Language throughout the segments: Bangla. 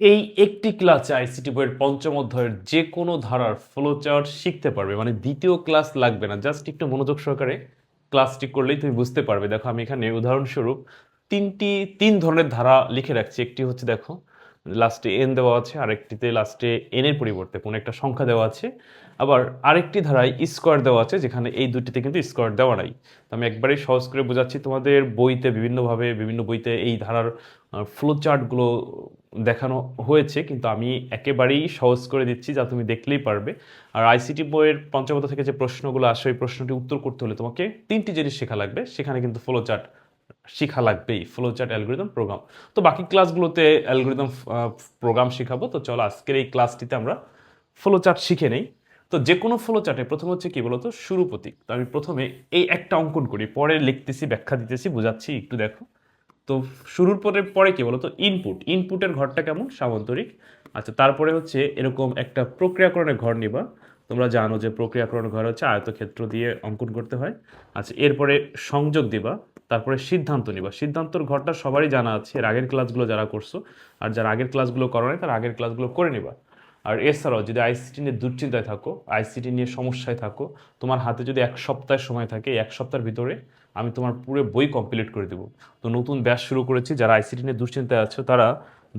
এই একটি ক্লাসে আইসিটি বইয়ের পঞ্চম অধ্যায়ের যে কোনো ধারার ফ্লোচার্ট শিখতে পারবে মানে দ্বিতীয় ক্লাস লাগবে না, জাস্ট একটু মনোযোগ সহকারে ক্লাসটি করলেই তুমি বুঝতে পারবে। দেখো, আমি এখানে উদাহরণস্বরূপ তিনটি, তিন ধরনের ধারা লিখে রাখছি। একটি হচ্ছে, দেখো লাস্টে এন দেওয়া আছে, আরেকটিতে লাস্টে এনের পরিবর্তে কোনো একটা সংখ্যা দেওয়া আছে। আবার আরেকটি ধারায় স্কোয়ার দেওয়া আছে, যেখানে এই দুটিতে কিন্তু স্কোয়ার দেওয়া নাই। তো আমি একবারেই সহজ করে বোঝাচ্ছি, তোমাদের বইতে বিভিন্নভাবে, বিভিন্ন বইতে এই ধারার ফ্লো চার্টগুলো দেখানো হয়েছে, কিন্তু আমি একেবারেই সহজ করে দিচ্ছি যা তুমি দেখলেই পারবে। আর আইসিটি বইয়ের পঞ্চমত থেকে যে প্রশ্নগুলো আসে, ওই প্রশ্নটি উত্তর করতে হলে তোমাকে তিনটি জিনিস শেখা লাগবে, সেখানে কিন্তু ফ্লো চার্ট শেখা লাগবেই ফ্লো চার্ট অ্যালগোরিদম প্রোগ্রাম তো বাকি ক্লাসগুলোতে অ্যালগোরিদম প্রোগ্রাম শেখাবো, তো চলো আজকের এই ক্লাসটিতে আমরা ফ্লো চার্ট শিখে নেই। তো যে কোনো ফ্লো চার্টে প্রথম হচ্ছে কি বলতো? শুরু প্রতীক তো আমি প্রথমে এই একটা অঙ্কন করি, পরে লিখতেছি, ব্যাখ্যা দিতেছি, বোঝাচ্ছি, একটু দেখো। তো শুরুর পরে পরে কি বলতো? ইনপুট ইনপুটের ঘরটা কেমন? সামান্তরিক। আচ্ছা তারপরে হচ্ছে এরকম একটা প্রক্রিয়াকরণের ঘর নিবা। তোমরা জানো যে প্রক্রিয়াকরণ ঘর হচ্ছে আয়তক্ষেত্র দিয়ে অঙ্কন করতে হয়। আচ্ছা এরপরে সংযোগ দিবা। তারপরে সিদ্ধান্ত নিবা। সিদ্ধান্তর ঘরটা সবারই জানা আছে, এর আগের ক্লাসগুলো যারা করছ, আর যারা আগের ক্লাসগুলো করো নাই, তার আগের ক্লাসগুলো করে নিবা। আর এছাড়াও যদি আইসিটি নিয়ে দুশ্চিন্তায় থাকো আইসিটি নিয়ে সমস্যায় থাকো, তোমার হাতে যদি এক সপ্তাহের সময় থাকে এক সপ্তাহের ভিতরে আমি তোমার পুরো বই কমপ্লিট করে দেবো। তো নতুন ব্যাচ শুরু করেছি, যারা আইসিটি নিয়ে দুশ্চিন্তায় আছো, তারা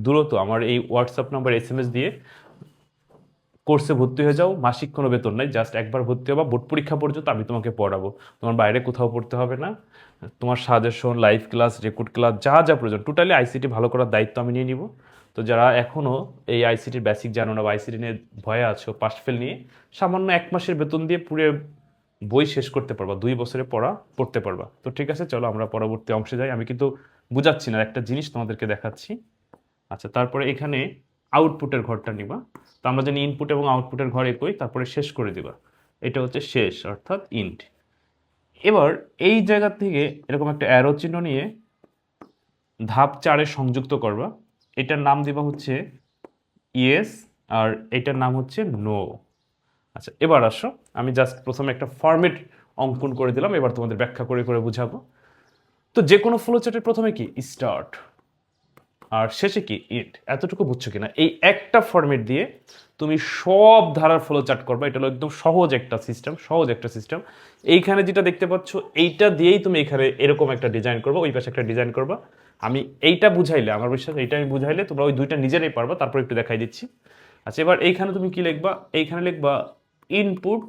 দ্রুত আমার এই WhatsApp number S M S দিয়ে কোর্সে ভর্তি হয়ে যাও, মাসিক কোনো বেতন নাই জাস্ট একবার ভর্তি হবা, বোর্ড পরীক্ষা পর্যন্ত আমি তোমাকে পড়াবো। তোমার বাইরে কোথাও পড়তে হবে না। তোমার suggestion live class record class যা যা প্রয়োজন টোটালি আইসিটি ভালো করার দায়িত্ব আমি নিয়ে নিব। তো যারা এখনও এই আইসিটির বেসিক জানো না বা আইসিটি নিয়ে ভয়ে আছো পাস ফেল নিয়ে, সামান্য এক মাসের বেতন দিয়ে পুরো বই শেষ করতে পারবা, দুই বছরে পড়া, পড়তে পারবা। তো ঠিক আছে, চলো আমরা পরবর্তী অংশে যাই। আমি কিন্তু বুঝাচ্ছি না, একটা জিনিস তোমাদেরকে দেখাচ্ছি। আচ্ছা তারপরে এখানে আউটপুটের ঘরটা নিবা। তো আমরা জানি ইনপুট এবং আউটপুটের ঘর একই, তারপরে শেষ করে দিবা। এটা হচ্ছে শেষ, অর্থাৎ ইন্ট এবার এই জায়গা থেকে এরকম একটা অ্যারো চিহ্ন নিয়ে ধাপ চারে সংযুক্ত করবা। এটার নাম দিবা হচ্ছে ইয়েস আর এটার নাম হচ্ছে নো আচ্ছা এবার আসো। আমি জাস্ট প্রথমে একটা ফরম্যাট অঙ্কন করে দিলাম, এবার তোমাদের ব্যাখ্যা করে করে বুঝাবো। তো যে কোনো ফ্লো চার্টের প্রথমে কি? স্টার্ট আর শেষে কি? ইট এতটুকু বুঝছ কিনা? এই একটা ফরম্যাট দিয়ে তুমি সব ধারার ফলো চার্ট করবা। এটা হলো একদম সহজ একটা সিস্টেম সহজ একটা সিস্টেম এইখানে যেটা দেখতে পাচ্ছ, এইটা দিয়েই তুমি এখানে এরকম একটা ডিজাইন করবা, ওই পাশে একটা ডিজাইন করবা। আমি এইটা বুঝাইলে, আমার বিশ্বাস, এইটা আমি বুঝাইলে তোমরা ওই দুইটা নিজেরাই পারবা, তারপর একটু দেখাই দিচ্ছি। আচ্ছা এবার এইখানে তুমি কি লিখবা? এইখানে লিখবা ইনপুট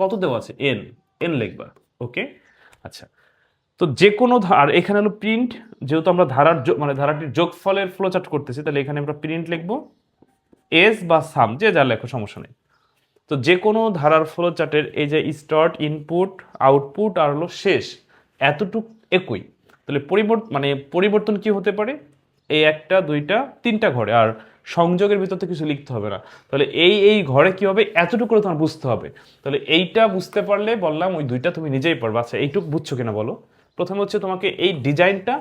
কত দেওয়া আছে? এন এন লিখবা ওকে আচ্ছা তো যে কোনো আর এখানে হলো প্রিন্ট যেহেতু আমরা ধারার মানে ধারাটির যোগফলের ফ্লোচার্ট করতেছি, তাহলে এখানে আমরা প্রিন্ট লিখব এস বা সাম যে যা লেখো, সমস্যা নেই। তো যে কোনো ধারার ফ্লোচার্টের এই যে স্টার্ট ইনপুট আউটপুট আর হলো শেষ, এতটুক একই। তাহলে পরিবর্তন মানে পরিবর্তন কি হতে পারে? এই একটা, দুইটা, তিনটা ঘরে। আর সংযোগের ভিতর তো কিছু লিখতে হবে না। তাহলে এই এই ঘরে কি হবে? এতটুকু করে তোমার বুঝতে হবে। তাহলে এইটা বুঝতে পারলে বললাম, ওই দুইটা তুমি নিজেই পারবে আচ্ছা এইটুকু বুঝছ কিনা বলো? প্রথমে হচ্ছে তোমাকে এই ডিজাইনটা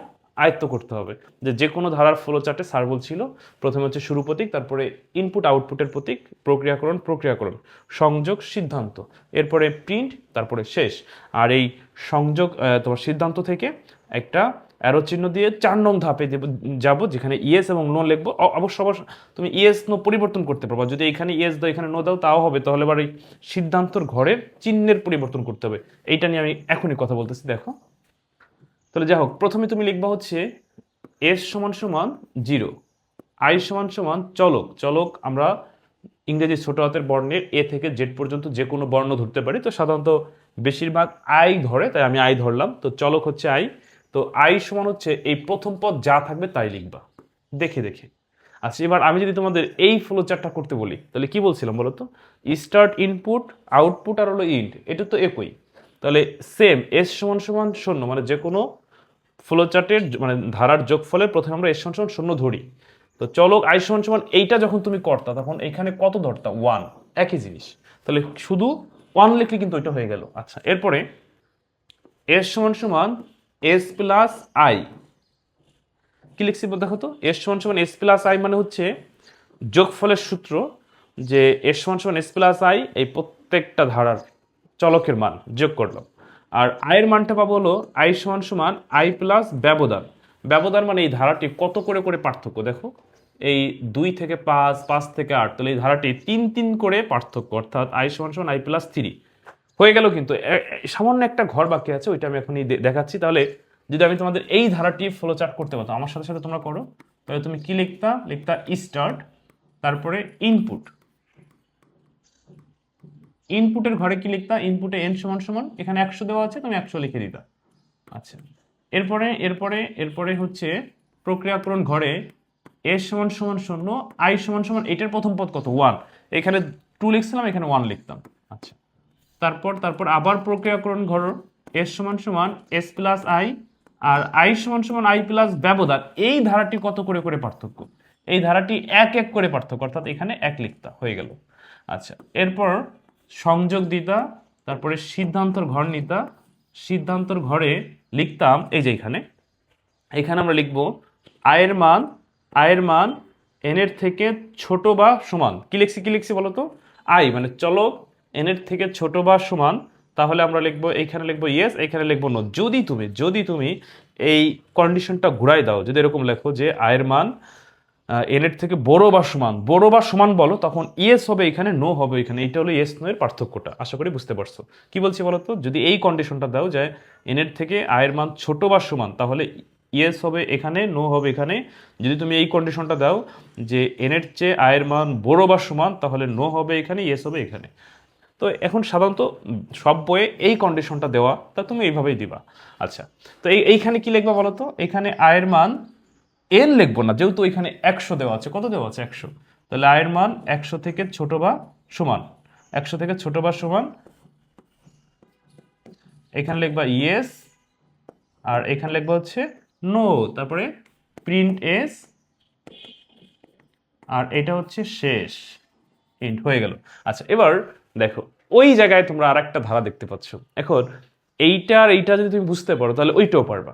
আয়ত্ত করতে হবে। যে যে কোনো ধারার ফ্লো চার্টে স্যার বলছিল প্রথমে হচ্ছে শুরু প্রতীক, তারপরে ইনপুট আউটপুটের প্রতীক, প্রক্রিয়াকরণ প্রক্রিয়াকরণ, সংযোগ, সিদ্ধান্ত, এরপরে প্রিন্ট তারপরে শেষ। আর এই সংযোগ তোমার সিদ্ধান্ত থেকে একটা অ্যারো চিহ্ন দিয়ে চার নং ধাপে যাব, যেখানে ইয়েস এবং নো লিখব। অবশ্য অবশ্য তুমি ইয়েস নো পরিবর্তন করতে পারবা। যদি এখানে ইয়েস দাও, এখানে নো দাও, তাও হবে। তাহলে এবার এই সিদ্ধান্তর ঘরের চিহ্নের পরিবর্তন করতে হবে। এইটা নিয়ে আমি এখনই কথা বলতেছি, দেখো। তাহলে যাই হোক, প্রথমে তুমি লিখবা হচ্ছে এস সমান সমান জিরো, আই সমান সমান চলক। চলক আমরা ইংরেজি ছোট হাতের বর্ণের এ থেকে জেড পর্যন্ত যে কোনো বর্ণ ধরতে পারি। তো সাধারণত বেশিরভাগ আই ধরে, তাই আমি আই ধরলাম। তো চলক হচ্ছে আই। তো আই সমান হচ্ছে এই প্রথম পদ যা থাকবে তাই লিখবা। দেখে দেখে। আচ্ছা এবার আমি যদি তোমাদের এই ফ্লো চার্টটা করতে বলি, তাহলে কি বলছিলাম বলো তো? স্টার্ট ইনপুট আউটপুট আর হলো ইন্ট এটা তো একই। তাহলে সেম এস সমান সমান শূন্য মানে যে কোনো ফ্লোচার্টের মানে ধারার যোগফলে প্রথমে আমরা এস সমান সমান শূন্য ধরি। তো চলক আই সমান সমান এইটা যখন তুমি করতা, তখন এখানে কত ধরতা? ওয়ান একই জিনিস। তাহলে শুধু ওয়ান লিখলে কিন্তু ওইটা হয়ে গেল। আচ্ছা এরপরে এস সমান সমান এস প্লাস আই কি লিখছি বল দেখো তো? এস সমান সমান এস প্লাস আই মানে হচ্ছে যোগফলের সূত্র যে এস সমান সমান এস প্লাস আই এই প্রত্যেকটা ধারার চলকের মান যোগ করলাম। আর আয়ের মানটা পাবো হলো আই সমান সমান আই প্লাস ব্যবধান। ব্যবধান মানে এই ধারাটি কত করে করে পার্থক্য? দেখো, এই দুই থেকে পাঁচ পাঁচ থেকে আট, তাহলে এই ধারাটি তিন তিন করে পার্থক্য, অর্থাৎ আই সমান সমান আই প্লাস থ্রি হয়ে গেল কিন্তু সামান্য একটা ঘর বাকি আছে, ওইটা আমি এখনই দেখাচ্ছি। তাহলে যদি আমি তোমাদের এই ধারাটি ফলো চার্ট করতে পারতাম, আমার সাথে সাথে তোমরা করো। তাহলে তুমি কি লিখতা? লিখতা স্টার্ট তারপরে ইনপুট ইনপুটের ঘরে কি লিখতা ইনপুটে এন সমান সমান, এখানে একশো দেওয়া আছে, তুমি একশো লিখে দিতা আচ্ছা। এরপরে এরপরে এরপরে হচ্ছে প্রক্রিয়াকরণ ঘরে এস সমান সমান শূন্য আই সমান সমান, এটার প্রথম পদ কত? ওয়ান এখানে টু লিখছিলাম, এখানে ওয়ান লিখতাম। আচ্ছা। তারপর তারপর আবার প্রক্রিয়াকরণ ঘর এস সমান সমান S plus I R I সমান সমান আই প্লাস ব্যবধান, এই ধারাটি কত করে করে পার্থক্য? এই ধারাটি এক এক করে পার্থক্য, অর্থাৎ এখানে এক লিখতা, হয়ে গেল। আচ্ছা। এরপর সংযোগ দিতা, তারপরে সিদ্ধান্তর ঘর নিতা। সিদ্ধান্তর ঘরে লিখতাম, এই যে এখানে এখানে আমরা লিখব, আয়ের মান আয়ের মান এন এর থেকে ছোট বা সমান। কি লিখছি কি লিখছি বলো তো আই মানে চলক এন এর থেকে ছোট বা সমান। তাহলে আমরা লিখব, এইখানে লিখব ইয়েস এইখানে লিখব নো যদি তুমি যদি তুমি এই কন্ডিশনটা ঘুরাই দাও, যদি এরকম লেখো যে আয়ের মান এন এর থেকে বড় বা সমান, বড় বা সমান বলো, তখন ইয়েস হবে এখানে নো হবে এখানে। এটা হলো ইয়েস নো এর পার্থক্যটা। আশা করি বুঝতে পারছ। কি বলছি বলো তো? যদি এই কন্ডিশনটা দাও যে এন এর থেকে আয়ের মান ছোট বা সমান, তাহলে ইয়েস হবে এখানে নো হবে এখানে। যদি তুমি এই কন্ডিশনটা দাও যে এন এর চেয়ে আয়ের মান বড় বা সমান, তাহলে নো হবে এখানে ইয়েস হবে এখানে। তো এখন সাধারণত সব বইয়ে এই কন্ডিশনটা দেওয়া, তা তুমি এইভাবেই দিবা। আচ্ছা তো এই, এইখানে কি লিখবা বলো তো? এখানে আয়ের মান এন লিখব না, যেহেতু এখানে একশো দেওয়া আছে, কত দেওয়া আছে? একশো। তাহলে আয়ের মান একশো থেকে ছোট বা সমান। একশো থেকে ছোট বা সমান। এখানে লিখবা ইয়েস আর এখানে লিখবা হচ্ছে নো তারপরে প্রিন্ট এস আর এটা হচ্ছে শেষ। এন্ড হয়ে গেল। আচ্ছা এবার দেখো, ওই জায়গায় তোমরা আর একটা ধারা দেখতে পাচ্ছ। এখন এইটা আর এইটা যদি তুমি বুঝতে পারো, তাহলে ওইটাও পারবা।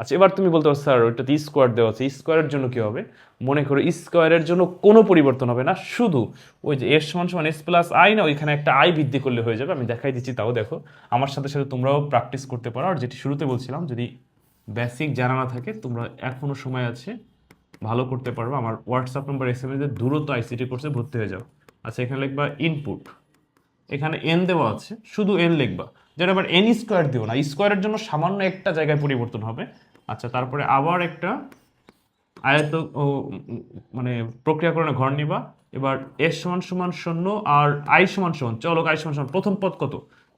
আচ্ছা এবার তুমি বলতে পারো, স্যার ওইটা স্কোয়ার দেওয়া আছে। স্কোয়ারের জন্য কি হবে? মনে করো স্কোয়ারের জন্য কোনো পরিবর্তন হবে না, শুধু ওই যে এস সমান সমান এস প্লাস আই না, ওইখানে একটা আই বৃদ্ধি করলে হয়ে যাবে। আমি দেখাই দিচ্ছি, তাও দেখো। আমার সাথে সাথে তোমরাও প্র্যাকটিস করতে পারো। আর যেটি শুরুতে বলছিলাম, যদি বেসিক জানা না থাকে, তোমরা এখনও সময় আছে, ভালো করতে পারবে। আমার WhatsApp number S M S এর দূরত্ব আইসিটি কোর্সে ভর্তি হয়ে যাও। আচ্ছা এখানে লিখবা ইনপুট এখানে এন দেওয়া আছে, শুধু এন লিখবা। যেটা আবার এন স্কোয়ার দিও না স্কোয়ারের জন্য সামান্য একটা জায়গায় পরিবর্তন হবে। আচ্ছা তারপরে আবার একটা আয়ত মানে প্রক্রিয়াকরণে ঘর নিবা। এবার এস সমান সমান শূন্য আর আই সমান সমান চলো আই সমান সমান, প্রথম পদ কত?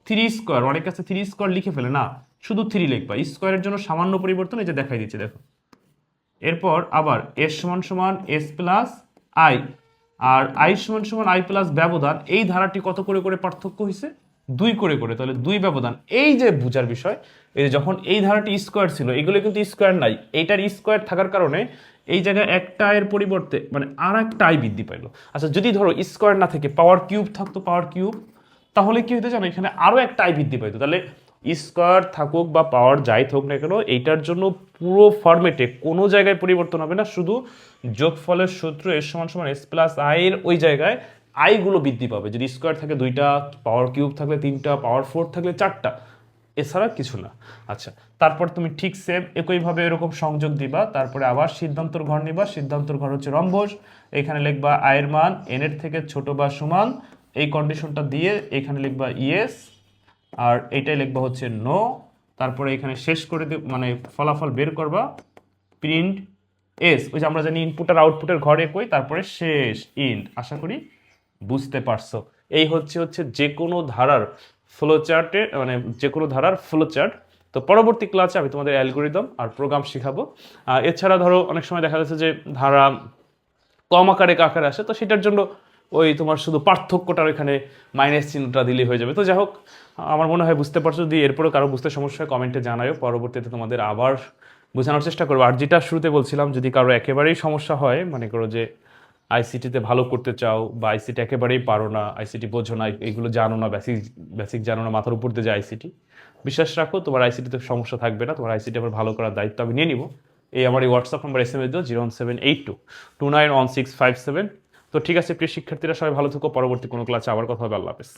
থ্রি স্কোয়ার অনেক কাছে থ্রি স্কোয়ার লিখে ফেলে, না, শুধু থ্রি লিখবা। স্কোয়ারের জন্য সামান্য পরিবর্তন এই যে দেখাই দিচ্ছি, দেখো। এরপর আবার এস সমান সমান, S plus I R I সমান সমান আই প্লাস ব্যবধান, এই ধারাটি কত করে করে পার্থক্য হয়েছে দুই করে করে, তাহলে দুই ব্যবধান। এই যে বুঝার বিষয়, এই যখন এই ধারাটি স্কোয়ার ছিল, এগুলো কিন্তু স্কোয়ার নাই। এইটার স্কোয়ার থাকার কারণে এই জায়গায় একটা আয়ের পরিবর্তে মানে আর একটা বৃদ্ধি পাইলো। আচ্ছা যদি ধরো স্কোয়ার না থেকে পাওয়ার কিউব থাকতো পাওয়ার কিউব তাহলে কি হতে জানো, এখানে আরও একটা আই বৃদ্ধি পাইতো। তাহলে স্কোয়ার থাকুক বা পাওয়ার যাই থাকুক না কেন, এইটার জন্য পুরো ফরম্যাটে কোনো জায়গায় পরিবর্তন হবে না। শুধু যোগফলের সূত্র এর সমান সমান এস প্লাস আই এর ওই জায়গায় আইগুলো বৃদ্ধি পাবে। যদি স্কোয়ার থাকে দুইটা, পাওয়ার কিউব থাকলে তিনটা, পাওয়ার ফোর থাকলে চারটা, এছাড়া কিছু না। আচ্ছা তারপর তুমি ঠিক সেম একইভাবে এরকম সংযোগ দিবা, তারপরে আবার সিদ্ধান্তর ঘর নিবা, সিদ্ধান্তর ঘর হচ্ছে রম্বস, এখানে লিখবা আয়ের মান এন এর থেকে ছোট বা সমান, এই কন্ডিশনটা দিয়ে এখানে লিখবা ইয়েস আর এটাই লিখবা হচ্ছে নো তারপরে এখানে শেষ করে দি মানে ফলাফল বের করবা প্রিন্ট এস ওই যে আমরা জানি ইনপুট আর আউটপুটের ঘরে কই তারপরে শেষ ইন্ট আশা করি বুঝতে পারছ। এই হচ্ছে হচ্ছে যে কোনো ধারার ফ্লো চার্টে মানে যে কোনো ধারার ফ্লো চার্ট তো পরবর্তী ক্লাসে আমি তোমাদের অ্যালগোরিদম আর প্রোগ্রাম শেখাবো। এছাড়া ধরো, অনেক সময় দেখা যাচ্ছে যে ধারা কম আকারে আকারে আসে, তো সেটার জন্য ওই তোমার শুধু পার্থক্যটার এখানে মাইনাস চিহ্নটা দিলেই হয়ে যাবে। তো যাই হোক, আমার মনে হয় বুঝতে পারছ। যদি এরপরেও কারও বুঝতে সমস্যা কমেন্টে জানায়ও। পরবর্তীতে তোমাদের আবার বোঝানোর চেষ্টা করব। আর যেটা শুরুতে বলছিলাম, যদি কারও একেবারেই সমস্যা হয়, মনে করো যে আইসিটিতে ভালো করতে চাও বা আইসিটি একেবারেই পারো না আইসিটি বোঝো না, এগুলো জানো না বেসিক বেসিক জানো না, মাথার উপর দিয়ে যে আইসিটি বিশ্বাস রাখো, তোমার আইসিটিতে সমস্যা থাকবে না, তোমার আইসিটি আবার ভালো করার দায়িত্ব আমি নিয়ে নিব। এই আমার এই WhatsApp number S M S দিও zero seven eight two two nine one six five seven তো ঠিক আছে, প্রিয় শিক্ষার্থীরা, সবাই ভালো থেকো, পরবর্তী কোনো ক্লাসে আবার কথা হবে, আল্লাহ হাফেজ।